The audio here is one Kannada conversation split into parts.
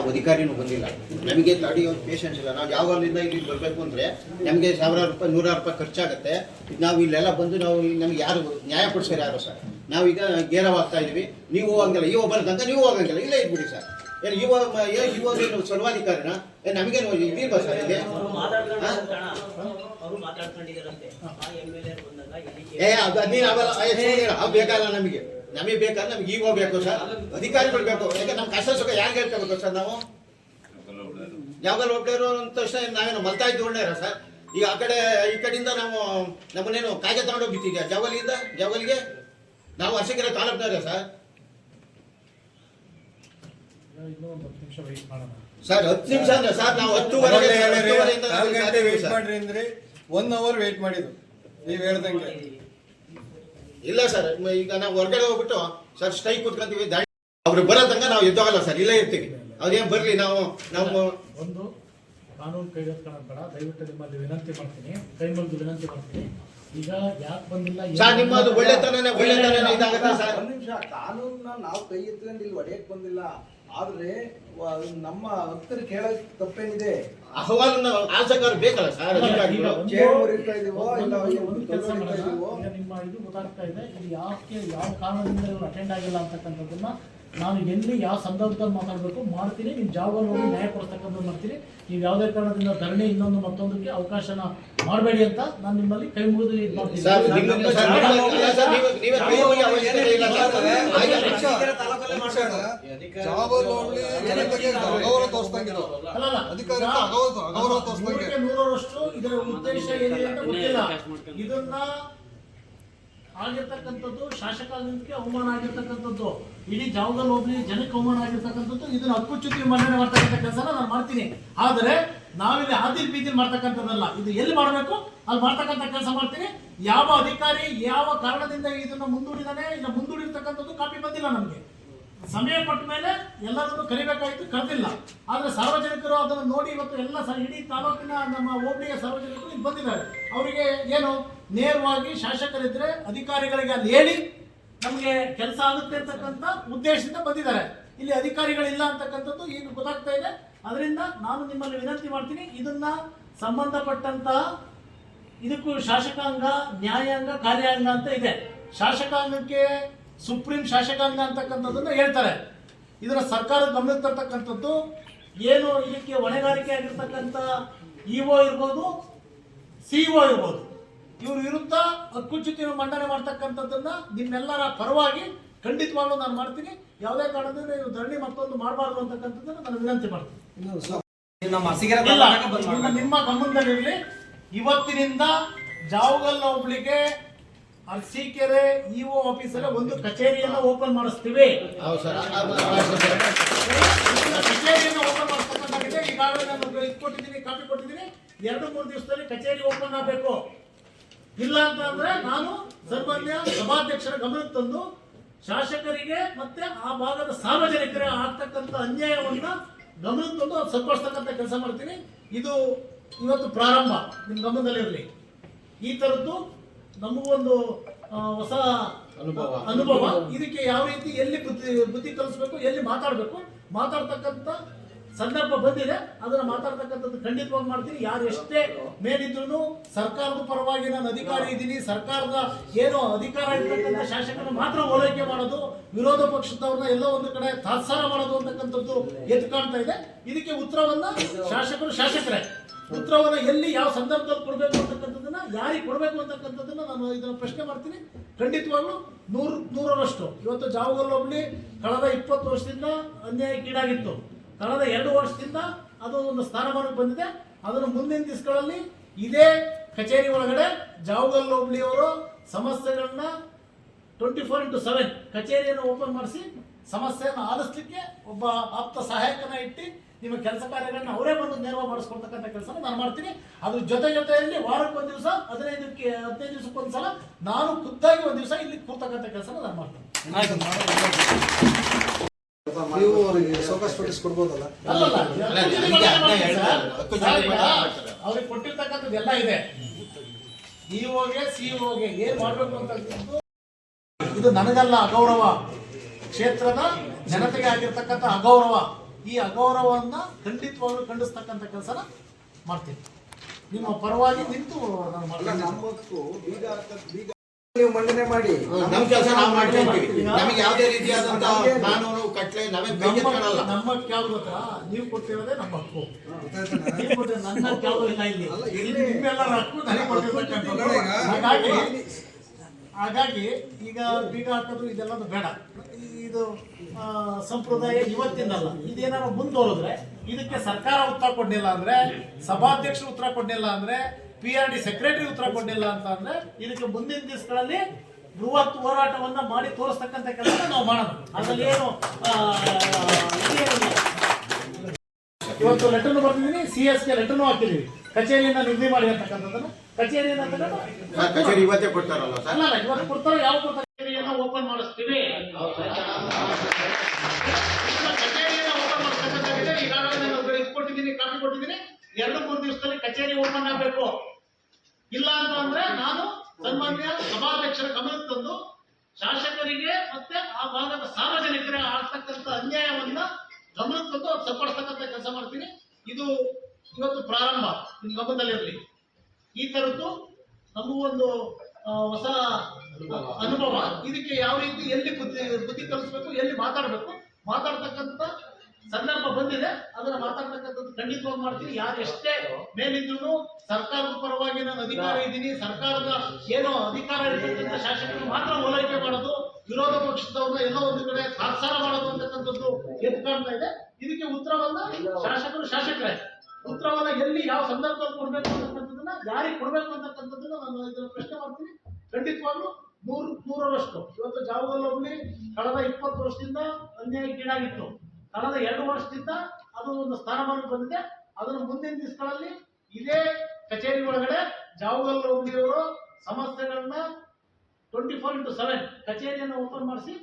ಯಾವ ಅಧಿಕಾರಿನೂ ಬಂದಿಲ್ಲ. ನಮಗೆ ಒಂದು ಪೇಷನ್ಸ್ ಇಲ್ಲ. ನಾವು ಯಾವಾಗಲಿಂದ ಇಲ್ಲಿ ಬರಬೇಕು ಅಂದರೆ ನಮಗೆ ಸಾವಿರಾರು ರೂಪಾಯಿ ನೂರಾರು ರೂಪಾಯಿ ಖರ್ಚಾಗುತ್ತೆ. ನಾವು ಇಲ್ಲೆಲ್ಲ ಬಂದು ನಾವು ನಮ್ಗೆ ಯಾರು ನ್ಯಾಯ ಕೊಡ್ಸೋರು ಯಾರು ಸರ್? ನಾವೀಗ ಗೇರವಾಗ್ತಾ ಇದ್ದೀವಿ ನೀವು ಹೋಗಂಗಿಲ್ಲ ಇವ ಬರ್ತಂತ ನೀವು ಹೋಗಂಗಿಲ್ಲ ಇಲ್ಲೇ ಇದ್ಬಿಡಿ ಸರ್. ಏನು ಯುವ ಯುವ ಏನು ಸರ್ವಾಧಿಕಾರಿನ? ಏ ನಮಗೇನು ಇದಿಲ್ವಾ ಸರ್ ಇಲ್ಲಿ? ಏ ಅದು ನೀನು ಅವೆಲ್ಲ ಬೇಕಲ್ಲ ನಮಗೆ. ನಮಗೆ ಬೇಕಾದ್ರೆ ನಮ್ಗೆ ಈಗ ಬೇಕು ಸರ್. ಅಧಿಕಾರಿಗಳು ಬೇಕು. ಯಾಕೆ ನಮ್ಮ ಕಷ್ಟ ಸುಖ ಯಾರು ಹೇಳ್ಕೋಬೇಕು ಸರ್ ನಾವು? ಯಾವಾಗಲೂ ಒಬ್ಬರು ಅಂತ ತಕ್ಷಣ ನಾವೇನು ಮಲ್ತಾ ಇದ್ದು ಇರೋ ಸರ್? ಈಗ ಆ ಕಡೆ ಈ ಕಡೆಯಿಂದ ನಾವು ನಮ್ಮನ್ನೇನು ಕಾಗೆ ತಗೊಂಡೋಗ್ಬಿಟ್ಟಿದ್ಯಾ ಜವಲಿಯಿಂದ ಜವಲಿಗೆ ನಾವು ವರ್ಷಕ್ಕಿರೋ ತಾಲೂಕ್ನವ್ರೆ ಸರ್. ಸರ್ ಹತ್ತು ನಿಮಿಷ ಅಂದ್ರೆ ಸರ್ ನಾವು ಹತ್ತುವರೆಗೆ ಒನ್ ಅವರ್ ವೇಟ್ ಮಾಡಿದ್ರು ನೀವು ಹೇಳ್ದಂಗೆ. ಇಲ್ಲ ಸರ್ ಈಗ ನಾವು ಹೊರಗಡೆ ಹೋಗ್ಬಿಟ್ಟು ಸರ್ ಸ್ಟ್ರೈಕ್ ಕುತ್ಕೊಂತೀವಿ ದಾಳಿ ಅವ್ರು ಬರೋ ತನಕ ನಾವು ಎದ್ದೋಗಲ್ಲ ಸರ್ ಇಲ್ಲೇ ಇರ್ತೀವಿ. ಅವ್ರೇನ್ ಬರ್ಲಿ ನಾವು ನಾವು ಒಂದು ಕಾನೂನು ಕೈಗೆತ್ಕೊಳ್ಳೋದು ಬೇಡ ದಯವಿಟ್ಟು ನಿಮ್ಮಲ್ಲಿ ವಿನಂತಿ ಮಾಡ್ತೀನಿ ಕೈ ಮುಗಿದು ವಿನಂತಿ ಮಾಡ್ತೀನಿ. ಈಗ ಯಾಕೆ ಬಂದಿಲ್ಲ ಸರ್ ನಿಮ್ಮದು ಒಳ್ಳೆತನನೇ ಒಳ್ಳೆತನನೇ ಇದಾಗುತ್ತೆ ಸರ್. ಒಂದು ನಿಮಿಷ ಕಾನೂನನ್ನ ನಾವು ಕೈ ಎತ್ಕೊಂಡು ಇಲ್ಲಿ ಹೊಡೆಯಕ್ ಬಂದಿಲ್ಲ. ಆದ್ರೆ ನಮ್ಮ ಭಕ್ತರು ಕೇಳಕ್ ತಪ್ಪೇನಿದೆ? ಅಹವಾಲನ್ನ ಆಸಕರು ಬೇಕಲ್ಲ ಸರ್. ನಿಮ್ಮ ಇದು ಗೊತ್ತಾಗ್ತಾ ಇದೆ ಇದು ಯಾಕೆ ಯಾವ ಕಾರಣದಿಂದ ಇವರು ಅಟೆಂಡ್ ಆಗಿಲ್ಲ ಅಂತಕ್ಕಂಥದ್ದನ್ನ ನಾನು ಎಲ್ಲಿ ಯಾವ ಸಂದರ್ಭದಲ್ಲಿ ಮಾತಾಡಬೇಕು ಮಾಡ್ತೀನಿ ನಿಮ್ಮ ಜಾಗವನ್ನು ಹೋಗಿ ನ್ಯಾಯ ಕೊಡ್ತಕ್ಕಂಥದ್ದು ಮಾಡ್ತೀನಿ. ನೀವು ಯಾವುದೇ ಕಾರಣದಿಂದ ಧರಣಿ ಇನ್ನೊಂದು ಮತ್ತೊಂದಕ್ಕೆ ಅವಕಾಶನ ಮಾಡಬೇಡಿ ಅಂತ ನಾನು ನಿಮ್ಮಲ್ಲಿ ಕೈ ಮುಗಿದು ಇದು ಮಾಡ್ತೀನಿ. ಜಾಬಲ್ಲಿ. ನೂರರಷ್ಟು ಇದರ ಉದ್ದೇಶ ಏನಿದೆ ಅಂತ ಗೊತ್ತಿಲ್ಲ. ಇದನ್ನ ಆಗಿರ್ತಕ್ಕಂಥದ್ದು ಶಾಸಕಾಂಗಕ್ಕೆ ಅವಮಾನ ಆಗಿರ್ತಕ್ಕಂಥದ್ದು, ಇಡೀ ಜಾಗದಲ್ಲಿ ಹೋಗ್ಲಿ ಜನಕ್ಕೆ ಅವಮಾನ ಆಗಿರ್ತಕ್ಕಂಥದ್ದು, ಇದನ್ನ ಚುಕ್ಕಿ ಮನ್ನಣೆ ಮಾಡ್ತಕ್ಕಂಥ ಕೆಲಸನ ನಾನು ಮಾಡ್ತೀನಿ. ಆದರೆ ನಾವಿಲ್ಲಿ ಆದಿಲ್ ಬೀದಿಲ್ ಮಾಡ್ತಕ್ಕಂಥದ್ದಲ್ಲ, ಇದು ಎಲ್ಲಿ ಮಾಡಬೇಕು? ಅಲ್ಲಿ ಮಾಡ್ತಕ್ಕಂಥ ಕೆಲಸ ಮಾಡ್ತೀನಿ. ಯಾವ ಅಧಿಕಾರಿ ಯಾವ ಕಾರಣದಿಂದ ಇದನ್ನ ಮುಂದೂಡಿದಾನೆ, ಇಲ್ಲ ಮುಂದೂಡಿರ್ತಕ್ಕಂಥದ್ದು ಕಾಪಿ ಬಂದಿಲ್ಲ ನಮಗೆ. ಸಮಯ ಕೊಟ್ಟ ಮೇಲೆ ಎಲ್ಲರನ್ನು ಕರಿಬೇಕಾಗಿತ್ತು ಕರೆದಿಲ್ಲ. ಆದರೆ ಸಾರ್ವಜನಿಕರು ಅದನ್ನು ನೋಡಿ ಇವತ್ತು ಎಲ್ಲ ಸ ಇಡೀ ತಾಲೂಕಿನ ನಮ್ಮ ಹೋಬಳಿಯ ಸಾರ್ವಜನಿಕರು ಇಲ್ಲಿ ಬಂದಿದ್ದಾರೆ. ಅವರಿಗೆ ಏನು, ನೇರವಾಗಿ ಶಾಸಕರಿದ್ರೆ ಅಧಿಕಾರಿಗಳಿಗೆ ಅಲ್ಲಿ ಹೇಳಿ ನಮಗೆ ಕೆಲಸ ಆಗುತ್ತೆ ಅಂತಕ್ಕಂಥ ಉದ್ದೇಶದಿಂದ ಬಂದಿದ್ದಾರೆ. ಇಲ್ಲಿ ಅಧಿಕಾರಿಗಳಿಲ್ಲ ಅಂತಕ್ಕಂಥದ್ದು ಈಗ ಗೊತ್ತಾಗ್ತಾ ಇದೆ. ಅದರಿಂದ ನಾನು ನಿಮ್ಮಲ್ಲಿ ವಿನಂತಿ ಮಾಡ್ತೀನಿ, ಇದನ್ನ ಸಂಬಂಧಪಟ್ಟಂತಹ ಇದಕ್ಕೂ ಶಾಸಕಾಂಗ, ನ್ಯಾಯಾಂಗ, ಕಾರ್ಯಾಂಗ ಅಂತ ಇದೆ. ಶಾಸಕಾಂಗಕ್ಕೆ ಸುಪ್ರೀಂ ಶಾಸಕಾಂಗ ಅಂತಕ್ಕಂಥದ್ದನ್ನ ಹೇಳ್ತಾರೆ. ಇದರ ಸರ್ಕಾರ ಗಮನಕ್ಕೆ ತರ್ತಕ್ಕಂಥದ್ದು ಏನು ಇದಕ್ಕೆ ಹೊಣೆಗಾರಿಕೆ ಆಗಿರ್ತಕ್ಕಂಥ ಇಒ ಇರ್ಬೋದು ಸಿಇಒ ಇರ್ಬೋದು. ಇವ್ರ ವಿರುದ್ಧ ಹಕ್ಕುಚ್ಯುತಿ ಮಂಡನೆ ಮಾಡ್ತಕ್ಕಂಥದ್ದನ್ನ ನಿಮ್ಮೆಲ್ಲರ ಪರವಾಗಿ ಖಂಡಿತವಾಗ್ಲೂ ನಾನು ಮಾಡ್ತೀನಿ. ಯಾವುದೇ ಕಾರಣದಿಂದ ಇವ್ರು ಧರಣಿ ಮತ್ತೊಂದು ಮಾಡಬಾರ್ದು ಅಂತಕ್ಕಂಥದ್ದನ್ನ ನಾನು ವಿನಂತಿ ಮಾಡ್ತೀನಿ. ನಮ್ಮ ಗಮನದಲ್ಲಿರಲಿ. ಇವತ್ತಿನಿಂದ ಜಾವಗಲ್ ಹೋಬಳಿಗೆ ಅರಸೀಕೆರೆ ಇಒ ಆಫೀಸಲ್ಲಿ ಒಂದು ಕಚೇರಿಯನ್ನು ಓಪನ್ ಮಾಡಿಸ್ತೀವಿ ಕಚೇರಿಯನ್ನು ಓಪನ್ ಮಾಡಿಸ್ತಕ್ಕಂಥದ್ದಿದೆ ಈಗಾಗಲೇ ನಾನು ಇದು ಕೊಟ್ಟಿದ್ದೀನಿ ಕಾಪಿ ಕೊಟ್ಟಿದ್ದೀನಿ ಎರಡು ಮೂರು ದಿವಸದಲ್ಲಿ ಕಚೇರಿ ಓಪನ್ ಆಗಬೇಕು ಇಲ್ಲ ಅಂತ ಅಂದ್ರೆ ನಾನು ಸರ್ಮಾನ್ಯ ಸಭಾಧ್ಯಕ್ಷರ ಗಮನಕ್ಕೆ ತಂದು ಶಾಸಕರಿಗೆ ಮತ್ತೆ ಆ ಭಾಗದ ಸಾರ್ವಜನಿಕರ ಆಗ್ತಕ್ಕಂಥ ಅನ್ಯಾಯವನ್ನ ಗಮನಕ್ಕೆ ತಂದು ಅದು ಸರಿಪಡಿಸ್ತಕ್ಕಂಥ ಕೆಲಸ ಮಾಡ್ತೀನಿ ಇದು ಇವತ್ತು ಪ್ರಾರಂಭ ನಿಮ್ಮ ಗಮನದಲ್ಲಿರಲಿ ಈ ಥರದ್ದು ನಮಗೊಂದು ಹೊಸ ಅನುಭವ. ಅನುಭವ. ಇದಕ್ಕೆ ಯಾವ ರೀತಿ ಎಲ್ಲಿ ಬುದ್ಧಿ ಬುದ್ಧಿ ಕಲಿಸ್ಬೇಕು ಎಲ್ಲಿ ಮಾತಾಡಬೇಕು? ಮಾತಾಡ್ತಕ್ಕಂಥ ಸಂದರ್ಭ ಬಂದಿದೆ. ಅದನ್ನ ಮಾತಾಡ್ತಕ್ಕಂಥದ್ದು ಖಂಡಿತವಾಗಿ ಮಾಡ್ತೀನಿ. ಯಾರು ಎಷ್ಟೇ ಮೇಲಿದ್ರು ಸರ್ಕಾರದ ಪರವಾಗಿ ನಾನು ಅಧಿಕಾರಿ ಇದ್ದೀನಿ. ಸರ್ಕಾರದ ಏನು ಅಧಿಕಾರ ಇರ್ತಕ್ಕಂಥ ಶಾಸಕರನ್ನ ಮಾತ್ರ ಓಲೈಕೆ ಮಾಡೋದು ವಿರೋಧ ಪಕ್ಷದವ್ರನ್ನ ಎಲ್ಲ ಒಂದು ಕಡೆ ತಾತ್ಸಾರ ಮಾಡೋದು ಅಂತಕ್ಕಂಥದ್ದು ಎದ್ದು ಕಾಣ್ತಾ ಇದೆ. ಇದಕ್ಕೆ ಉತ್ತರವನ್ನ ಶಾಸಕರು ಶಾಸಕರೇ. ಉತ್ತರವನ್ನ ಎಲ್ಲಿ ಯಾವ ಸಂದರ್ಭದಲ್ಲಿ ಕೊಡಬೇಕು ಅಂತಕ್ಕಂಥದ್ದನ್ನ ಯಾರಿಗೆ ಕೊಡಬೇಕು ಅಂತಕ್ಕಂಥದ್ದನ್ನ ನಾನು ಇದನ್ನ ಪ್ರಶ್ನೆ ಮಾಡ್ತೀನಿ. ಖಂಡಿತವಾಗ್ಲೂ ನೂರು, ನೂರರಷ್ಟು. ಇವತ್ತು ಜಾವಗಲ್ ಹೋಬಳಿ ಕಳೆದ ಇಪ್ಪತ್ತು ವರ್ಷದಿಂದ ಅನ್ಯಾಯಕ್ಕೀಡಾಗಿತ್ತು. ಕಳೆದ ಎರಡು ವರ್ಷದಿಂದ ಅದು ಒಂದು ಸ್ಥಾನಮಾನಕ್ಕೆ ಬಂದಿದೆ. ಅದನ್ನು ಮುಂದಿನ ದಿವಸಗಳಲ್ಲಿ ಇದೇ ಕಚೇರಿ ಒಳಗಡೆ ಜಾವಗಲ್ ಹೋಬಳಿಯವರು ಸಮಸ್ಯೆಗಳನ್ನ ಟ್ವೆಂಟಿ ಫೋರ್ ಇಂಟು ಸೆವೆನ್ ಕಚೇರಿಯನ್ನು ಓಪನ್ ಮಾಡಿಸಿ ಸಮಸ್ಯೆಯನ್ನು ಆಲಿಸ್ಲಿಕ್ಕೆ ಒಬ್ಬ ಆಪ್ತ ಸಹಾಯಕನ ಇಟ್ಟು ನಿಮ್ಮ ಕೆಲಸ ಕಾರ್ಯಗಳನ್ನ ಅವರೇ ಬಂದು ನೇರವಾಗಿ ಮಾಡಿಸ್ಕೊಳ್ತಕ್ಕಂಥ ಕೆಲಸ ನಾನು ಮಾಡ್ತೀನಿ. ಅದ್ರ ಜೊತೆ ಜೊತೆಯಲ್ಲಿ ವಾರಕ್ಕೆ ಒಂದು ದಿವಸ ಹದಿನೈದಕ್ಕೆ ಹದಿನೈದು ದಿವಸಕ್ಕೆ ಒಂದು ಸಲ ನಾನು ಖುದ್ದಾಗಿ ಒಂದು ದಿವಸ ಇಲ್ಲಿ ಕೂರ್ತಕ್ಕಂಥ ಕೆಲಸ ನಾನು ಮಾಡ್ತೀನಿ. ನೀವು ಅವರಿಗೆ ಕೊಟ್ಟಿರ್ತಕ್ಕಂಥದ್ದು ಎಲ್ಲ ಇದೆ. ಇಒಗೆ ಸಿಇಒಗೆ ಏನ್ ಮಾಡ್ಬೇಕು ಅಂತ ಇದು ನನಗಲ್ಲ ಅಗೌರವ. ಕ್ಷೇತ್ರದ ಜನತೆಗೆ ಆಗಿರ್ತಕ್ಕಂಥ ಅಗೌರವ. ಈ ಅಗೌರವವನ್ನ ಖಂಡಿತವಾಗ್ಲೂ ಖಂಡಿಸ್ತಕ್ಕಂಥ ಕೆಲಸನ ಮಾಡ್ತೀನಿ. ನಿಮ್ಮ ಪರವಾಗಿ ನಿಂತು ನೀವು ಮಂಡನೆ ಮಾಡಿ. ನಮ್ಮ ಕೆಲಸ ನಾವು ಮಾಡ್ಕೊಂತೀವಿ ನಮಗೆ ಯಾವುದೇ ರೀತಿಯಾದಂತ ಕಾನೂನು ಕಟ್ಲೆ ನಾವೇ ಕೈ ನಮ್ಮ ಗೊತ್ತಾ? ನೀವು ಕೊಟ್ಟಿರೋದೇ ನಮ್ಮ ಹಕ್ಕು? ನೀವು ಕೊಟ್ಟಿರೋ ನನ್ನ ಹಕ್ಕು ಇಲ್ಲ ಇಲ್ಲಿ. ನಿಮ್ಮೆಲ್ಲರ ಹಕ್ಕು ನನಗೆ ಕೊಟ್ಟಿರ್ತಕ್ಕಂಥದ್ದು. ಹಾಗಾಗಿ ಹಾಗಾಗಿ ಈಗ ಬೀಗ ಹಾಕೋದು ಇದೆಲ್ಲದು ಬೇಡ. ಇದು ಸಂಪ್ರದಾಯ ಇವತ್ತಿನಲ್ಲ. ಇದೇನಾದ್ರು ಮುಂದುವರೆದ್ರೆ ಇದಕ್ಕೆ ಸರ್ಕಾರ ಉತ್ತರ ಕೊಡಲಿಲ್ಲ ಅಂದ್ರೆ, ಸಭಾಧ್ಯಕ್ಷರು ಉತ್ತರ ಕೊಡಲಿಲ್ಲ ಅಂದ್ರೆ ಪಿ ಆರ್ ಡಿ ಸೆಕ್ರೆಟರಿ ಉತ್ತರ ಕೊಡಲಿಲ್ಲ ಅಂತ ಅಂದ್ರೆ, ಇದಕ್ಕೆ ಮುಂದಿನ ದಿವಸಗಳಲ್ಲಿ ಬೃಹತ್ ಹೋರಾಟವನ್ನ ಮಾಡಿ ತೋರಿಸ್ತಕ್ಕಂಥ ಕೆಲಸ ನಾವು ಮಾಡೋದು. ಅದರಲ್ಲಿ ಏನು ಇವತ್ತು ಲೆಟರ್ನು ಬರ್ತಿದ್ದೀನಿ ಸಿ ಎಸ್ಗೆ ಲೆಟರ್ನು ಹಾಕಿದ್ದೀವಿ. ಕಚೇರಿಯನ್ನ ನಿಗದಿ ಮಾಡಿ ಅಂತಕ್ಕಂಥದ್ದನ್ನ. ತಗೊಂಡು ಸರ್ ಕಚೇರಿ ಇವತ್ತೇ ಕೊಡ್ತಾರಲ್ಲ ಸರ್? ಅಲ್ಲ ಇವತ್ತು ಕೊಡ್ತಾರೆ ಯಾವ ಕೊಡ್ತಾರೆ? ಕಚೇರಿಯನ್ನ ಓಪನ್ ಮಾಡಿಸ್ತೀವಿ. ಕಚೇರಿಯನ್ನ ಓಪನ್ ಮಾಡಿಸ್ತಕ್ಕಂಥದ್ದಿದೆ ಈಗಾಗಲೇ ನಾನು ಕೊಟ್ಟಿದ್ದೀನಿ ಕಾಪಿ ಕೊಟ್ಟಿದ್ದೀನಿ. ಎರಡು ಮೂರು ದಿವಸದಲ್ಲಿ ಕಚೇರಿ ಓಪನ್ ಆಗಬೇಕು. ಇಲ್ಲ ಅಂತ ಅಂದ್ರೆ ನಾನು ಸನ್ಮಾನ್ಯ ಸಭಾಧ್ಯಕ್ಷರ ಗಮನಕ್ಕೆ ತಂದು ಶಾಸಕರಿಗೆ ಮತ್ತೆ ಆ ಭಾಗದ ಸಾರ್ವಜನಿಕರ ಆಗ್ತಕ್ಕಂಥ ಅನ್ಯಾಯವನ್ನ ಗಮನಕ್ಕೆ ತಂದು ಅವ್ರು ಸರಿಪಡಿಸ್ತಕ್ಕಂಥ ಕೆಲಸ ಮಾಡ್ತೀನಿ. ಇದು ಇವತ್ತು ಪ್ರಾರಂಭ. ನಿಮ್ಮ ಗಮನದಲ್ಲಿರಲಿ. ಈ ತರದ್ದು ನಮಗೂ ಒಂದು ಹೊಸ ಅನುಭವ. ಇದಕ್ಕೆ ಯಾವ ರೀತಿ ಎಲ್ಲಿ ಬುದ್ಧಿ ಬುದ್ಧಿ ಕಲಿಸ್ಬೇಕು ಎಲ್ಲಿ ಮಾತಾಡಬೇಕು ಮಾತಾಡ್ತಕ್ಕಂಥ ಸಂದರ್ಭ ಬಂದಿದೆ. ಅದನ್ನ ಮಾತಾಡ್ತಕ್ಕಂಥದ್ದು ಖಂಡಿತವಾಗಿ ಮಾಡ್ತೀನಿ. ಯಾರು ಎಷ್ಟೇ ಮೇಲಿದ್ರು ಸರ್ಕಾರದ ಪರವಾಗಿ ನಾನು ಅಧಿಕಾರ ಇದ್ದೀನಿ. ಸರ್ಕಾರದ ಏನೋ ಅಧಿಕಾರ ಇರ್ತಕ್ಕಂಥ ಶಾಸಕರು ಮಾತ್ರ ಓಲೈಕೆ ಮಾಡೋದು ವಿರೋಧ ಪಕ್ಷದವ್ರನ್ನ ಎಲ್ಲೋ ಒಂದು ಕಡೆ ತಾತ್ಸಾರ ಮಾಡೋದು ಅಂತಕ್ಕಂಥದ್ದು ಎದ್ದು ಕಾಣ್ತಾ ಇದೆ. ಇದಕ್ಕೆ ಉತ್ತರವನ್ನ ಶಾಸಕರು ಶಾಸಕರೇ. ಉತ್ತರವನ್ನ ಎಲ್ಲಿ ಯಾವ ಸಂದರ್ಭದಲ್ಲಿ ಕೊಡ್ಬೇಕು ಅಂತಕ್ಕಂಥದ್ದನ್ನ, ಯಾರಿಗೆ ಕೊಡ್ಬೇಕು ಅಂತಕ್ಕಂಥದ್ದನ್ನ ನಾನು ಇದನ್ನ ಪ್ರಶ್ನೆ ಮಾಡ್ತೀನಿ. ಖಂಡಿತವಾಗ್ಲೂ ನೂರು, ನೂರರಷ್ಟು. ಇವತ್ತು ಜಾವಗಲ್ ಹೋಗ್ಲಿ ಕಳೆದ ಇಪ್ಪತ್ತು ವರ್ಷದಿಂದ ಅನ್ಯಾಯಕ್ಕೀಡಾಗಿತ್ತು ಕಳೆದ ಎರಡು ವರ್ಷದಿಂದ ಅದು ಒಂದು ಸ್ಥಾನಮಾನ ಬಂದಿದೆ. ಅದನ್ನು ಮುಂದಿನ ದಿವಸಗಳಲ್ಲಿ ಇದೇ ಕಚೇರಿ ಒಳಗಡೆ ಜಾವಗಲ್ ಹೋಗ್ಲಿಯವರು ಸಮಸ್ಯೆಗಳನ್ನ ಟ್ವೆಂಟಿ ಫೋರ್ ಇಂಟು ಸೆವೆನ್ ಕಚೇರಿಯನ್ನು ಓಪನ್ ಮಾಡಿಸಿ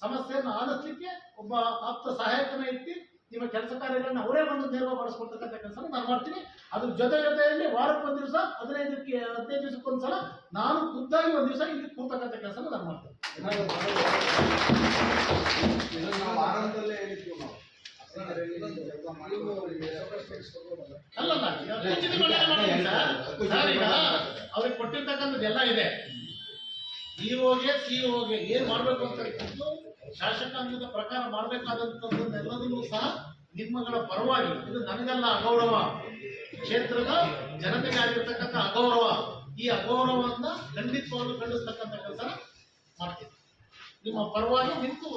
ಸಮಸ್ಯೆಯನ್ನು ಆಲಿಸ್ಲಿಕ್ಕೆ ಒಬ್ಬ ಆಪ್ತ ಸಹಾಯಕನ ಇಟ್ಟು ನಿಮ್ಮ ಕೆಲಸ ಕಾರ್ಯಗಳನ್ನ ಅವರೇ ಬಂದು ನೇರವಾಗಿ ಮಾಡಿಸ್ಕೊಳ್ತಕ್ಕಂಥ ಕೆಲಸ ನಾನು ಮಾಡ್ತೀನಿ. ಅದ್ರ ಜೊತೆ ಜೊತೆಯಲ್ಲಿ ವಾರಕ್ಕೆ ಒಂದು ದಿವಸ ಹದಿನೈದಕ್ಕೆ, ಹದಿನೈದು ದಿವಸಕ್ಕೆ ಒಂದ್ಸಲ ನಾನು ಖುದ್ದಾಗಿ ಒಂದು ದಿವಸ ಇಲ್ಲಿ ಕೂರ್ತಕ್ಕಂಥ ಕೆಲಸ ನಾನು ಮಾಡ್ತೀನಿ. ಅವ್ರಿಗೆ ಕೊಟ್ಟಿರ್ತಕ್ಕಂಥದ್ದು ಎಲ್ಲ ಇದೆ. ಸಿ ಹೋಗಿ ಏನ್ ಮಾಡ್ಬೇಕು ಅಂತ ಶಾಸಕಾಂಗದ ಪ್ರಕಾರ ಮಾಡ್ಬೇಕಾದಂಥದ್ದನ್ನೆಲ್ಲದನ್ನೂ ಸಹ ನಿಮ್ಮಗಳ ಪರವಾಗಿ, ಇದು ನನಗೆಲ್ಲ ಅಗೌರವ. ಕ್ಷೇತ್ರದ ಜನತೆಗೆ ಆಗಿರ್ತಕ್ಕಂಥ ಅಗೌರವ. ಈ ಅಗೌರವವನ್ನ ಖಂಡಿತವಾಗ್ಲೂ ಖಂಡಿಸ್ತಕ್ಕಂಥ ಕೆಲಸ ಮಾಡ್ತೀನಿ. ನಿಮ್ಮ ಪರವಾಗಿ ನಿಂತು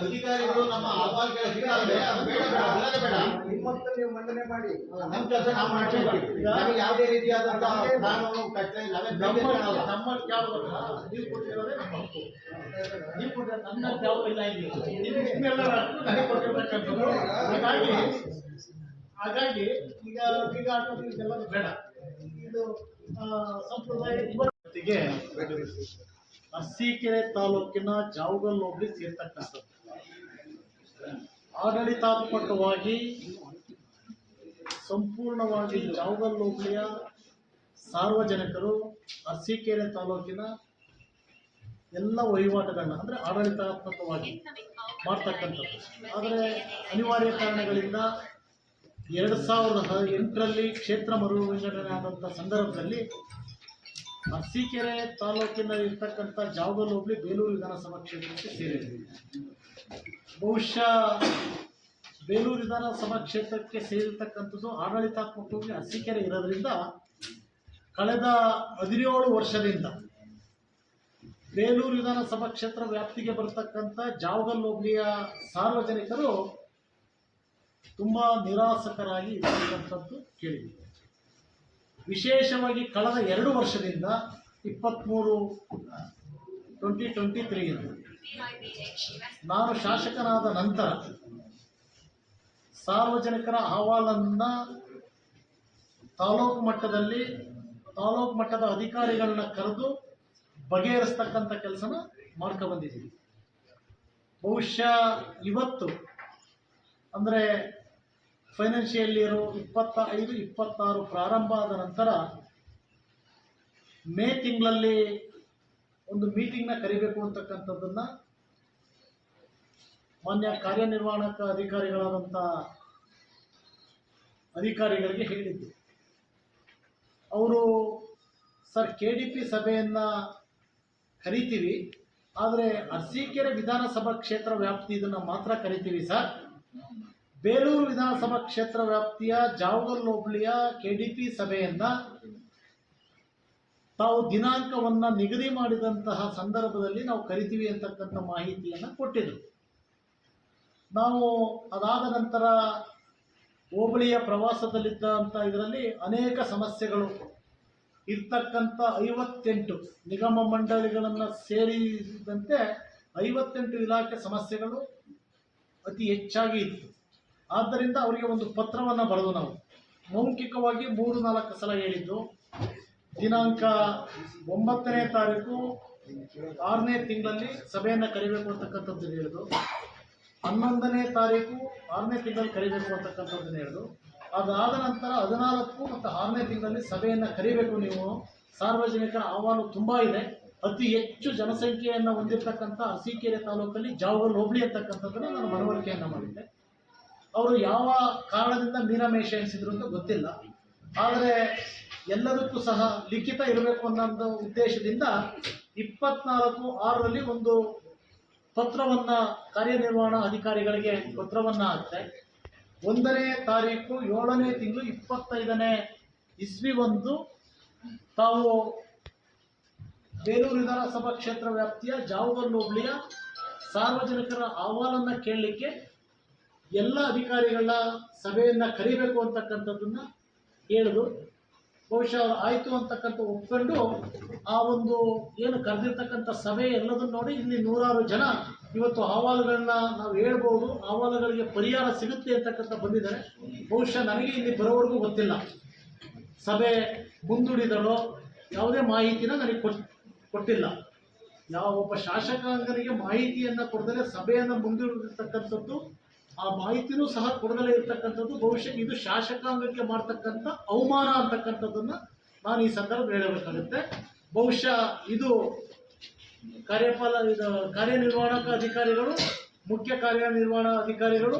ಅಧಿಕಾರಿಗಳು ನಮ್ಮ ಅಹವಾಲು ಕೇಳಿದ್ರೆ ಅದು ಬೇಡ ಬೇಡ ಬರೋದೇ ನಿಮ್ಮ ನೀವು ಮಂಡನೆ ಮಾಡಿ ನಮ್ಮ ಕೆಲಸ ನಾವು ಮಾಡ್ಕೊಂತೀವಿ ನಮಗೆ ಯಾವುದೇ ರೀತಿಯಾದಂತಹ ಕಟ್ಟೆ ನಮ್ಮ. ನಮ್ಮ ನೀವು ಕೊಟ್ಟಿರೋದೇ ನಮ್ಮ ಹಕ್ಕು. ನೀವು ಕೊಟ್ಟಿರೋ ನನ್ನ ಜಾಬ್ ಇಲ್ಲ ಇಲ್ಲಿ. ನೀವು ಹಕ್ಕು ನನಗೆ ಕೊಟ್ಟಿರ್ತಕ್ಕಂಥದ್ದು. ಹಾಗಾಗಿ ಹಾಗಾಗಿ ಈಗ ಈಗ ಬೇಡ. ಇದು ಸಂಪ್ರದಾಯ ಅರಸೀಕೆರೆ ತಾಲೂಕಿನ ಜಾವಗಲ್ ಹೋಬಳಿ ಸೇರ್ತಕ್ಕಂಥದ್ದು ಆಡಳಿತಾತ್ಮಕವಾಗಿ ಸಂಪೂರ್ಣವಾಗಿ ಜಾವಗಲ್ ಹೋಬಳಿಯ ಸಾರ್ವಜನಿಕರು ಅರಸೀಕೆರೆ ತಾಲೂಕಿನ ಎಲ್ಲ ವಹಿವಾಟುಗಳನ್ನ, ಅಂದರೆ ಆಡಳಿತಾತ್ಮಕವಾಗಿ ಮಾಡ್ತಕ್ಕಂಥದ್ದು. ಆದರೆ ಅನಿವಾರ್ಯ ಕಾರಣಗಳಿಂದ ಎರಡು ಸಾವಿರದ ಎಂಟರಲ್ಲಿ ಕ್ಷೇತ್ರ ಮರು ವಿಂಗಡಣೆ ಆದಂಥ ಸಂದರ್ಭದಲ್ಲಿ ಅರಸೀಕೆರೆ ತಾಲೂಕಿನ ಇರ್ತಕ್ಕಂಥ ಜಾವಗಲ್ ಹೋಬಳಿ ಬೇಲೂರು ವಿಧಾನಸಭಾ ಕ್ಷೇತ್ರಕ್ಕೆ ಸೇರಿದ್ವಿ. ಬಹುಶಃ ಬೇಲೂರು ವಿಧಾನಸಭಾ ಕ್ಷೇತ್ರಕ್ಕೆ ಸೇರಿರ್ತಕ್ಕಂಥದ್ದು ಆಡಳಿತಾತ್ಮಕವಾಗಿ ಅರಸೀಕೆರೆ ಇರೋದ್ರಿಂದ ಕಳೆದ ಹದಿನೇಳು ವರ್ಷದಿಂದ ಬೇಲೂರು ವಿಧಾನಸಭಾ ಕ್ಷೇತ್ರ ವ್ಯಾಪ್ತಿಗೆ ಬರತಕ್ಕಂಥ ಜಾವಗಲ್ ಹೋಬಳಿಯ ಸಾರ್ವಜನಿಕರು ತುಂಬ ನಿರಾಸಕರಾಗಿ ಇರತಕ್ಕಂಥದ್ದು ಕೇಳಿದೆ. ವಿಶೇಷವಾಗಿ ಕಳೆದ ಎರಡು ವರ್ಷದಿಂದ ಇಪ್ಪತ್ತ್ಮೂರು ಟ್ವೆಂಟಿ ಟ್ವೆಂಟಿ ತ್ರೀಯಿಂದ ನಾನು ಶಾಸಕನಾದ ನಂತರ ಸಾರ್ವಜನಿಕರ ಅಹವಾಲನ್ನು ತಾಲೂಕು ಮಟ್ಟದಲ್ಲಿ, ತಾಲೂಕು ಮಟ್ಟದ ಅಧಿಕಾರಿಗಳನ್ನ ಕರೆದು ಬಗೆಹರಿಸ್ತಕ್ಕಂಥ ಕೆಲಸನ ಮಾಡ್ಕೊ ಬಂದಿದ್ದೀವಿ ಬಹುಶಃ ಇವತ್ತು, ಅಂದರೆ ಫೈನಾನ್ಷಿಯಲ್ ಇಯರು ಇಪ್ಪತ್ತ ಐದು ಇಪ್ಪತ್ತಾರು ಪ್ರಾರಂಭ ಆದ ನಂತರ ಮೇ ತಿಂಗಳಲ್ಲಿ ಒಂದು ಮೀಟಿಂಗ್ನ ಕರಿಬೇಕು ಅಂತಕ್ಕಂಥದ್ದನ್ನ ಮಾನ್ಯ ಕಾರ್ಯನಿರ್ವಾಹಕ ಅಧಿಕಾರಿಗಳಾದಂಥ ಅಧಿಕಾರಿಗಳಿಗೆ ಹೇಳಿದ್ದೆ. ಅವರು, ಸರ್ ಕೆ ಡಿ ಪಿ ಸಭೆಯನ್ನು ಕರಿತೀವಿ, ಆದರೆ ಅರಸೀಕೆರೆ ವಿಧಾನಸಭಾ ಕ್ಷೇತ್ರ ವ್ಯಾಪ್ತಿ ಇದನ್ನು ಮಾತ್ರ ಕರಿತೀವಿ, ಸರ್. ಬೇಲೂರು ವಿಧಾನಸಭಾ ಕ್ಷೇತ್ರ ವ್ಯಾಪ್ತಿಯ ಜಾವಗಲ್ ಹೋಬಳಿಯ ಕೆಡಿಪಿ ಸಭೆಯನ್ನ ತಾವು ದಿನಾಂಕವನ್ನು ನಿಗದಿ ಮಾಡಿದಂತಹ ಸಂದರ್ಭದಲ್ಲಿ ನಾವು ಕರಿತೀವಿ ಅಂತಕ್ಕಂಥ ಮಾಹಿತಿಯನ್ನು ಕೊಟ್ಟಿದ್ರು. ನಾವು ಅದಾದ ನಂತರ ಹೋಬಳಿಯ ಪ್ರವಾಸದಲ್ಲಿದ್ದಂಥ ಇದರಲ್ಲಿ ಅನೇಕ ಸಮಸ್ಯೆಗಳು ಇರ್ತಕ್ಕಂಥ ಐವತ್ತೆಂಟು ನಿಗಮ ಮಂಡಳಿಗಳನ್ನು ಸೇರಿದಂತೆ ಐವತ್ತೆಂಟು ಇಲಾಖೆ ಸಮಸ್ಯೆಗಳು ಅತಿ ಹೆಚ್ಚಾಗಿ ಇತ್ತು ಆದ್ದರಿಂದ ಅವರಿಗೆ ಒಂದು ಪತ್ರವನ್ನು ಬರೆದು ನಾವು. ಮೌಖಿಕವಾಗಿ ಮೂರು ನಾಲ್ಕು ಸಲ ಹೇಳಿದ್ದು, ದಿನಾಂಕ ಒಂಬತ್ತನೇ ತಾರೀಕು ಆರನೇ ತಿಂಗಳಲ್ಲಿ ಸಭೆಯನ್ನು ಕರಿಬೇಕು ಅಂತಕ್ಕಂಥದ್ದು ಹೇಳಿದ್ರು ಹನ್ನೊಂದನೇ ತಾರೀಕು ಆರನೇ ತಿಂಗಳಲ್ಲಿ ಕರಿಬೇಕು ಅಂತಕ್ಕಂಥದ್ದು ಹೇಳಿದ್ರು ಅದಾದ ನಂತರ ಹದಿನಾಲ್ಕು ಮತ್ತು ಆರನೇ ತಿಂಗಳಲ್ಲಿ ಸಭೆಯನ್ನು ಕರಿಬೇಕು ನೀವು. ಸಾರ್ವಜನಿಕರ ಆಹ್ವಾನ ತುಂಬ ಇದೆ. ಅತಿ ಹೆಚ್ಚು ಜನಸಂಖ್ಯೆಯನ್ನು ಹೊಂದಿರತಕ್ಕಂಥ ಅರಸೀಕೆರೆ ತಾಲೂಕಲ್ಲಿ ಜಾವಗಲ್ ಹೋಬಳಿ ಅಂತಕ್ಕಂಥದ್ದನ್ನು ನಾನು ಮನವರಿಕೆಯನ್ನು ಮಾಡಿದ್ದೆ. ಅವರು ಯಾವ ಕಾರಣದಿಂದ ಮೀನಮೇಷ ಎನಿಸಿದ್ರು ಅಂತ ಗೊತ್ತಿಲ್ಲ. ಆದರೆ ಎಲ್ಲದಕ್ಕೂ ಸಹ ಲಿಖಿತ ಇರಬೇಕು ಅನ್ನೋ ಉದ್ದೇಶದಿಂದ ಇಪ್ಪತ್ನಾಲ್ಕು ಆರರಲ್ಲಿ ಒಂದು ಪತ್ರವನ್ನ ಕಾರ್ಯನಿರ್ವಹಣಾ ಅಧಿಕಾರಿಗಳಿಗೆ ಪತ್ರವನ್ನ ಹಾಕ್ತೆ ಒಂದನೇ ತಾರೀಕು ಏಳನೇ ತಿಂಗಳು ಇಪ್ಪತ್ತೈದನೇ ಇಸ್ವಿ ಒಂದು ತಾವು ಬೇಲೂರು ವಿಧಾನಸಭಾ ಕ್ಷೇತ್ರ ವ್ಯಾಪ್ತಿಯ ಜಾವಗಲ್ ಹೋಬಳಿಯ ಸಾರ್ವಜನಿಕರ ಅಹವಾಲನ್ನ ಕೇಳಲಿಕ್ಕೆ ಎಲ್ಲ ಅಧಿಕಾರಿಗಳ ಸಭೆಯನ್ನ ಕರಿಬೇಕು ಅಂತಕ್ಕಂಥದ್ದನ್ನ ಹೇಳಿದ್ರು ಬಹುಶಃ ಆಯ್ತು ಅಂತಕ್ಕಂಥ ಒಪ್ಕೊಂಡು ಆ ಒಂದು ಏನು ಕರೆದಿರ್ತಕ್ಕಂಥ ಸಭೆ ಎಲ್ಲದನ್ನು ನೋಡಿ ಇಲ್ಲಿ ನೂರಾರು ಜನ ಇವತ್ತು ಅಹವಾಲುಗಳನ್ನ ನಾವು ಹೇಳ್ಬೋದು, ಅಹವಾಲುಗಳಿಗೆ ಪರಿಹಾರ ಸಿಗುತ್ತೆ ಅಂತಕ್ಕಂಥ ಬಂದಿದ್ದಾರೆ. ಬಹುಶಃ ನನಗೆ ಇಲ್ಲಿ ಬರೋವರೆಗೂ ಗೊತ್ತಿಲ್ಲ. ಸಭೆ ಮುಂದೂಡಿದರೋ ಯಾವುದೇ ಮಾಹಿತಿನ ನನಗೆ ಕೊಟ್, ಕೊಟ್ಟಿಲ್ಲ. ಯಾವ ಒಬ್ಬ ಶಾಸಕಾಂಗನಿಗೆ ಮಾಹಿತಿಯನ್ನು ಕೊಡದರೆ ಸಭೆಯನ್ನು ಮುಂದೂಡಿರ್ತಕ್ಕಂಥದ್ದು ಆ ಮಾಹಿತಿನೂ ಸಹ ಕೊಡದಲೇ ಇರ್ತಕ್ಕಂಥದ್ದು ಬಹುಶಃ ಇದು ಶಾಸಕಾಂಗಕ್ಕೆ ಮಾಡ್ತಕ್ಕಂಥ ಅವಮಾನ ಅಂತಕ್ಕಂಥದ್ದನ್ನು ನಾನು ಈ ಸಂದರ್ಭ ಹೇಳಬೇಕಾಗುತ್ತೆ. ಬಹುಶಃ ಇದು ಕಾರ್ಯಪಾಲ, ಇದು ಕಾರ್ಯನಿರ್ವಹಣಕ ಅಧಿಕಾರಿಗಳು ಮುಖ್ಯ ಕಾರ್ಯನಿರ್ವಹಣಾ ಅಧಿಕಾರಿಗಳು,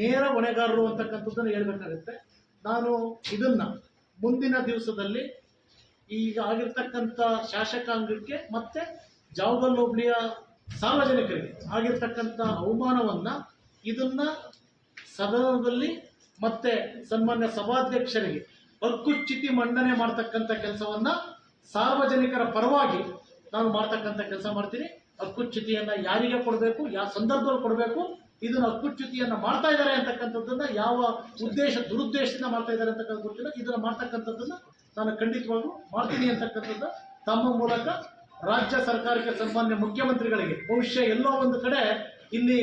ನೇರ ಹೊಣೆಗಾರರು ಅಂತಕ್ಕಂಥದ್ದನ್ನು ಹೇಳ್ಬೇಕಾಗುತ್ತೆ. ನಾನು ಇದನ್ನ ಮುಂದಿನ ದಿವಸದಲ್ಲಿ ಈಗ ಆಗಿರ್ತಕ್ಕಂಥ ಶಾಸಕಾಂಗಕ್ಕೆ ಮತ್ತೆ ಜಾವಗಲ್ ಹೋಬಳಿಯ ಸಾರ್ವಜನಿಕರಿಗೆ ಆಗಿರ್ತಕ್ಕಂಥ ಅವಮಾನವನ್ನ ಇದನ್ನ ಸದನದಲ್ಲಿ ಮತ್ತೆ ಸನ್ಮಾನ್ಯ ಸಭಾಧ್ಯಕ್ಷರಿಗೆ ಹಕ್ಕುಚ್ಯುತಿ ಮಂಡನೆ ಮಾಡ್ತಕ್ಕಂಥ ಕೆಲಸವನ್ನ ಸಾರ್ವಜನಿಕರ ಪರವಾಗಿ ನಾನು ಮಾಡ್ತಕ್ಕಂಥ ಕೆಲಸ ಮಾಡ್ತೀನಿ. ಹಕ್ಕುಚ್ಯುತಿಯನ್ನ ಯಾರಿಗೆ ಕೊಡಬೇಕು, ಯಾವ ಸಂದರ್ಭದಲ್ಲಿ ಕೊಡಬೇಕು, ಇದನ್ನ ಹಕ್ಕುಚ್ಯುತಿಯನ್ನ ಮಾಡ್ತಾ ಇದ್ದಾರೆ ಅಂತಕ್ಕಂಥದ್ದನ್ನ, ಯಾವ ಉದ್ದೇಶ, ದುರುದ್ದೇಶದಿಂದ ಮಾಡ್ತಾ ಇದ್ದಾರೆ ಅಂತಕ್ಕಂಥ ಗೊತ್ತಿಲ್ಲ. ಇದನ್ನ ಮಾಡ್ತಕ್ಕಂಥದ್ದನ್ನ ನಾನು ಖಂಡಿತವಾಗ್ಲೂ ಮಾಡ್ತೀನಿ ಅಂತಕ್ಕಂಥದ್ದು ತಮ್ಮ ಮೂಲಕ ರಾಜ್ಯ ಸರ್ಕಾರಕ್ಕೆ ಸನ್ಮಾನ್ಯ ಮುಖ್ಯಮಂತ್ರಿಗಳಿಗೆ. ಬಹುಶಃ ಎಲ್ಲೋ ಒಂದು ಕಡೆ ಇಲ್ಲಿ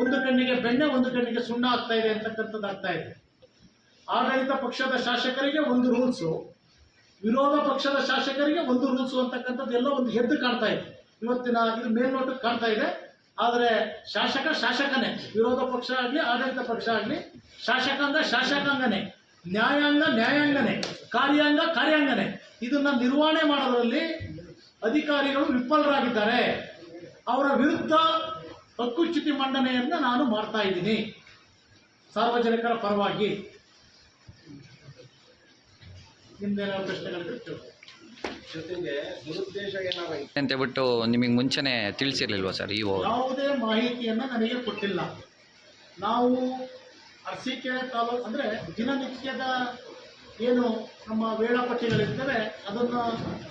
ಒಂದು ಕಣ್ಣಿಗೆ ಬೆಣ್ಣೆ ಒಂದು ಕಣ್ಣಿಗೆ ಸುಣ್ಣ ಆಗ್ತಾ ಇದೆ ಅಂತಕ್ಕಂಥದ್ದು ಆಗ್ತಾ ಇದೆ ಆಡಳಿತ ಪಕ್ಷದ ಶಾಸಕರಿಗೆ ಒಂದು ರೂಲ್ಸು, ವಿರೋಧ ಪಕ್ಷದ ಶಾಸಕರಿಗೆ ಒಂದು ರೂಲ್ಸು ಅಂತಕ್ಕಂಥದ್ದು ಎಲ್ಲ ಒಂದು ಎದ್ದು ಕಾಣ್ತಾ ಇದೆ. ಇವತ್ತಿನ ಇದು ಮೇಲ್ನೋಟಕ್ಕೆ ಕಾಣ್ತಾ ಇದೆ. ಆದರೆ ಶಾಸಕ ಶಾಸಕನೇ, ವಿರೋಧ ಪಕ್ಷ ಆಗಲಿ, ಆಡಳಿತ ಪಕ್ಷ ಆಗಲಿ, ಶಾಸಕಾಂಗ ಶಾಸಕಾಂಗನೇ, ನ್ಯಾಯಾಂಗ ನ್ಯಾಯಾಂಗನೇ, ಕಾರ್ಯಾಂಗ ಕಾರ್ಯಾಂಗನೇ, ಇದನ್ನ ನಿರ್ವಹಣೆ ಮಾಡೋದರಲ್ಲಿ ಅಧಿಕಾರಿಗಳು ವಿಫಲರಾಗಿದ್ದಾರೆ. ಅವರ ವಿರುದ್ಧ ಹಕ್ಕುಚ್ಯುತಿ ಮಂಡನೆಯನ್ನ ನಾನು ಮಾಡ್ತಾ ಇದ್ದೀನಿ. ಸಾರ್ವಜನಿಕರ ಪರವಾಗಿ ನಿಮ್ದೇನಾದ್ರು ಪ್ರಶ್ನೆಗಳಿದ್ರೆ ಜೊತೆಗೆ ದುರುದ್ದೇಶ ಅಂತ ಹೇಳ್ಬಿಟ್ಟು ನಿಮಗೆ ಮುಂಚೆನೆ ತಿಳಿಸಿರ್ಲಿಲ್ವಾ ಸರ್ ಇವು ಯಾವುದೇ ಮಾಹಿತಿಯನ್ನ ನನಗೆ ಕೊಟ್ಟಿಲ್ಲ. ನಾವು ಅರಸೀಕೆರೆ ತಾಲೂಕು ಅಂದ್ರೆ ದಿನನಿತ್ಯದ ಏನು ನಮ್ಮ ವೇಳಾಪಟ್ಟಿಗಳಿರ್ತವೆ ಅದನ್ನ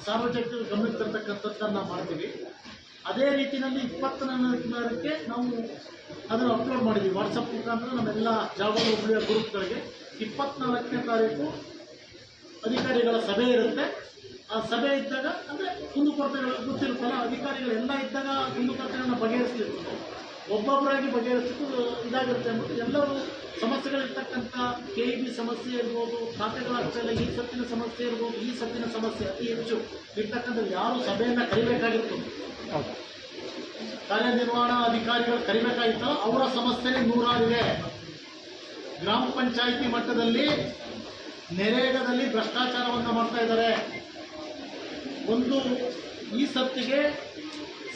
ಸಾರ್ವಜನಿಕರು ಗಮನಕ್ಕೆ ತರ್ತಕ್ಕಂಥದ್ದನ್ನ ಮಾಡ್ತೀವಿ. ಅದೇ ರೀತಿಯಲ್ಲಿ ಇಪ್ಪತ್ತನೇ ನಾವು ಅದನ್ನು ಅಪ್ಲೋಡ್ ಮಾಡಿದ್ವಿ. ವಾಟ್ಸಪ್ ಮುಖಾಂತರ ನಮ್ಮೆಲ್ಲ ಜಾಗದ ಹುಬ್ಳಿಯ ಗ್ರೂಪ್ಗಳಿಗೆ ಇಪ್ಪತ್ನಾಲ್ಕನೇ ತಾರೀಕು ಅಧಿಕಾರಿಗಳ ಸಭೆ ಇರುತ್ತೆ. ಆ ಸಭೆ ಇದ್ದಾಗ, ಅಂದರೆ ಕುಂದುಕೊರತೆಗಳು ಗೊತ್ತಿರುತ್ತಲ್ಲ, ಅಧಿಕಾರಿಗಳೆಲ್ಲ ಇದ್ದಾಗ ಕುಂದುಕೊರತೆಗಳನ್ನ ಬಗೆಹರಿಸಲಿರ್ತದೆ ಒಬ್ಬೊಬ್ಬರಾಗಿ ಬಗೆಹರಿಸಿದ್ದು ಇದಾಗುತ್ತೆ ಅಂದ್ಬಿಟ್ಟು ಎಲ್ಲರೂ ಸಮಸ್ಯೆಗಳಿರ್ತಕ್ಕಂಥ ಕೆ ಇ ಬಿ ಸಮಸ್ಯೆ ಇರ್ಬೋದು ಖಾತೆಗಳಾಗ್ತಾಯಿಲ್ಲ ಈ ಸತ್ತಿನ ಸಮಸ್ಯೆ ಇರ್ಬೋದು, ಈ ಸತ್ತಿನ ಸಮಸ್ಯೆ ಅತಿ ಹೆಚ್ಚು ಇರ್ತಕ್ಕಂಥ ಯಾರು ಸಭೆಯನ್ನು ಕರಿಬೇಕಾಗಿತ್ತು ಕಾರ್ಯನಿರ್ವಹಣಾ ಅಧಿಕಾರಿಗಳು ಕರಿಬೇಕಾಯಿತು, ಅವರ ಸಮಸ್ಯೆ ನೂರಾರಿದೆ ಗ್ರಾಮ ಪಂಚಾಯಿತಿ ಮಟ್ಟದಲ್ಲಿ ನೆರೇಗದಲ್ಲಿ ಭ್ರಷ್ಟಾಚಾರವನ್ನು ಮಾಡ್ತಾ ಇದ್ದಾರೆ. ಒಂದು ಈ ಸತ್ತಿಗೆ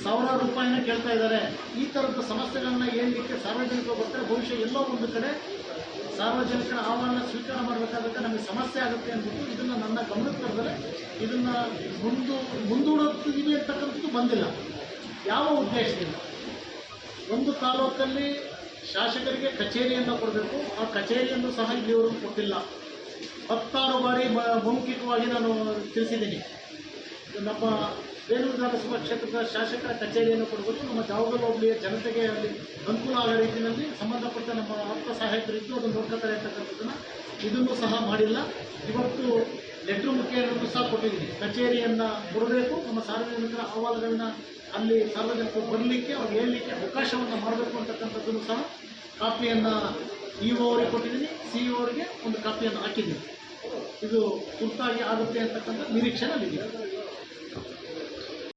ಸಾವಿರಾರು ರೂಪಾಯಿನ ಕೇಳ್ತಾ ಇದ್ದಾರೆ. ಈ ಥರದ ಸಮಸ್ಯೆಗಳನ್ನ ಹೇಳಲಿಕ್ಕೆ ಸಾರ್ವಜನಿಕರು ಬರ್ತಾರೆ, ಭವಿಷ್ಯ ಎಲ್ಲೋ ಒಂದು ಕಡೆ ಸಾರ್ವಜನಿಕರ ಆಹ್ವಾನ ಸ್ವೀಕಾರ ಮಾಡಬೇಕಾಗುತ್ತೆ, ನಮಗೆ ಸಮಸ್ಯೆ ಆಗುತ್ತೆ ಅಂದ್ಬಿಟ್ಟು ಇದನ್ನು ನನ್ನ ಗಮನಕ್ಕೆ ತರದರೆ ಇದನ್ನು ಮುಂದು ಮುಂದೂಡುತ್ತೀವಿ ಅಂತಕ್ಕಂಥದ್ದು ಬಂದಿಲ್ಲ. ಯಾವ ಉದ್ದೇಶದಿಂದ? ಒಂದು ತಾಲೂಕಲ್ಲಿ ಶಾಸಕರಿಗೆ ಕಚೇರಿಯನ್ನು ಕೊಡಬೇಕು. ಆ ಕಚೇರಿಯನ್ನು ಸಹ ಇಲ್ಲಿವರೆಗೂ ಕೊಟ್ಟಿಲ್ಲ. ಹತ್ತಾರು ಬಾರಿ ಮೌಖಿಕವಾಗಿ ನಾನು ತಿಳಿಸಿದ್ದೀನಿ. ನಮ್ಮ ಬೇಲೂರು ವಿಧಾನಸಭಾ ಕ್ಷೇತ್ರದ ಶಾಸಕರ ಕಚೇರಿಯನ್ನು ಕೊಡಬೇಕು ನಮ್ಮ ಜಾವಗಲ್ ಜನತೆಗೆ ಅಲ್ಲಿ ಅನುಕೂಲ ಆಗೋ ರೀತಿಯಲ್ಲಿ ಸಂಬಂಧಪಟ್ಟ ನಮ್ಮ ಆಪ್ತ ಸಹಾಯಕರಿದ್ದು ಅದನ್ನು ನೋಡ್ಕೊತಾರೆ ಅಂತಕ್ಕಂಥದ್ದನ್ನು ಇದನ್ನು ಸಹ ಮಾಡಿಲ್ಲ. ಇವತ್ತು ಲೆಟ್ರ್ ಮುಖೇನನ್ನು ಸಹ ಕೊಟ್ಟಿದ್ದೀನಿ. ಕಚೇರಿಯನ್ನು ಕೊಡಬೇಕು ನಮ್ಮ ಸಾರ್ವಜನಿಕರ ಅಹವಾಲುಗಳನ್ನ ಅಲ್ಲಿ ಸಾರ್ವಜನಿಕರು ಬರಲಿಕ್ಕೆ ಅವ್ರು ಹೇಳಲಿಕ್ಕೆ ಅವಕಾಶವನ್ನು ಮಾಡಬೇಕು ಅಂತಕ್ಕಂಥದ್ದನ್ನು ಸಹ ಕಾಪಿಯನ್ನು ಇ ಒ ಅವರಿಗೆ ಕೊಟ್ಟಿದ್ದೀನಿ. ಸಿ ಇ ಅವರಿಗೆ ಒಂದು ಕಾಪಿಯನ್ನು ಹಾಕಿದ್ದೀನಿ. ಇದು ತುರ್ತಾಗಿ ಆಗುತ್ತೆ ಅಂತಕ್ಕಂಥ ನಿರೀಕ್ಷೆನಲ್ಲಿದೆ